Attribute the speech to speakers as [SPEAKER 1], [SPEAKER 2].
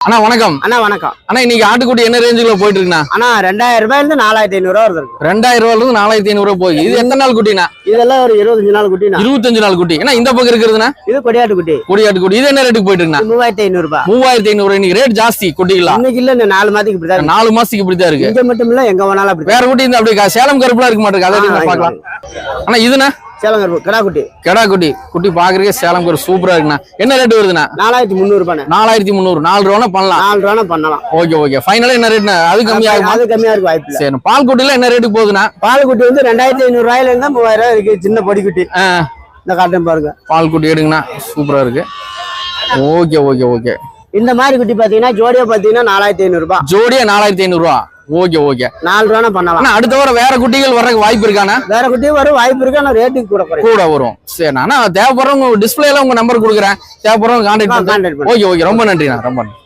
[SPEAKER 1] அண்ணா வணக்கம்.
[SPEAKER 2] அண்ணா வணக்கம்.
[SPEAKER 1] அண்ணா இன்னைக்கு ஆட்டுக்குட்டி என்ன ரேஞ்சுல போயிட்டு இருக்குண்ணா
[SPEAKER 2] அண்ணா ரெண்டாயிரம் ரூபாயில இருந்து நாலாயிரத்தி ஐநூறு ரூபா வருது.
[SPEAKER 1] ரெண்டாயிரம் ரூபாயில இருந்து நாலாயிரத்தி ஐநூறு ரூபாய் போகுது. இது எத்தனை நாள் குட்டிண்ணா?
[SPEAKER 2] இதெல்லாம் ஒரு இருபத்தஞ்சு நாள் குட்டிண்ணா.
[SPEAKER 1] இருபத்தஞ்சு நாள் குட்டி. ஏன்னா இந்த பக்கம் இருக்கிறதுனா
[SPEAKER 2] இது கொடியாட்டு குட்டி.
[SPEAKER 1] கொடியாட்டு குட்டி. இது என்ன ரேட்டுக்கு போயிட்டு இருக்குண்ணா
[SPEAKER 2] இது மூவாயிரத்தி ஐநூறு ரூபாய்
[SPEAKER 1] மூவாயிரத்தி ஐநூறு இன்னைக்கு ரேட் ஜாஸ்தி குட்டிக்கலாம்
[SPEAKER 2] இன்னைக்கு இல்ல நாலு மாதத்துக்கு இப்படிதான் இருக்கு.
[SPEAKER 1] நாலு மாசத்துக்கு இப்படித்தான் இருக்கு.
[SPEAKER 2] இங்க மட்டும் இல்ல எங்க வேணாலும் அப்படி
[SPEAKER 1] வேற குட்டி இந்த அப்படியே கா- சேலம் கருப்புலாம் இருக்க மாட்டேங்குது. அதை
[SPEAKER 2] ஆ,
[SPEAKER 1] நீங்க பார்க்கலாம். அண்ணா இதுண்ணா
[SPEAKER 2] சேலம் கருப்பு கிடா குட்டி
[SPEAKER 1] கெடா குட்டி குட்டி பாக்குறதுக்கே சேலம் கரு சூப்பரா இருக்குண்ணா. என்ன ரேட் வருதுண்ணா?
[SPEAKER 2] நாலாயிரத்தி முந்நூறு ரூபாய்
[SPEAKER 1] நாலாயிரத்தி முந்நூறு. நாலு ரூபா பண்ணலாம்.
[SPEAKER 2] நாலு ரூபா பண்ணலாம்.
[SPEAKER 1] Okay okay. ஃபைனலா என்ன ரேட்னா அது கம்மியாகுமா
[SPEAKER 2] அது கம்மியா இருக்கு வாய்ப்பு
[SPEAKER 1] சரி பால் குட்டில என்ன ரேட்டுக்கு போகுதுண்ணா?
[SPEAKER 2] பால் குட்டி வந்து ரெண்டாயிரத்தி ஐநூறு ரூபாயில இருந்தா மூவாயிரம் ரூபாய் இருக்கு. சின்ன பொடி குட்டி
[SPEAKER 1] ஆ,
[SPEAKER 2] இந்த காட்டன் பாருங்க.
[SPEAKER 1] பால் குட்டி எடுங்கண்ணா. சூப்பரா இருக்கு. Okay okay okay.
[SPEAKER 2] இந்த மாதிரி குட்டி பாத்தீங்கன்னா ஜோடியா பாத்தீங்கன்னா நாலாயிரத்தி ஐநூறு ரூபாய்.
[SPEAKER 1] ஜோடியா நாலாயிரத்தி ஐநூறு ரூபா. Okay okay.
[SPEAKER 2] நாலு ரூபா பண்ணலாம்.
[SPEAKER 1] அடுத்த வாரம் வேற குட்டிகள் வர்றதுக்கு வாய்ப்பு இருக்காண்ணா
[SPEAKER 2] வேற குட்டியும் வரும் வாய்ப்பு இருக்கு ஆனா ரேட்டுக்கு கூட
[SPEAKER 1] கூட வரும். சரி அண்ணா தேவைப்படுறவங்க டிஸ்பிளேல உங்க நம்பர் கொடுக்குறேன். தேவைப்படுறவங்க கான்டாக்ட் ஓகே ஓகே. ரொம்ப நன்றிண்ணா ரொம்ப நன்றி.